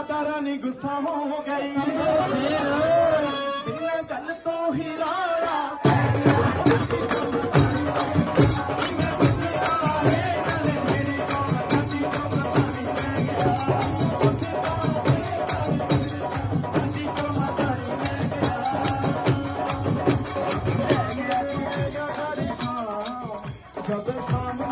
ਮਾਤਾ ਰਾਣੀ ਗੁੱਸਾ ਹੋ ਗਈ ਬਿਨਾਂ ਗੱਲ ਤੋਂ ਹੀ ਰਾਣਾ Brother Mama.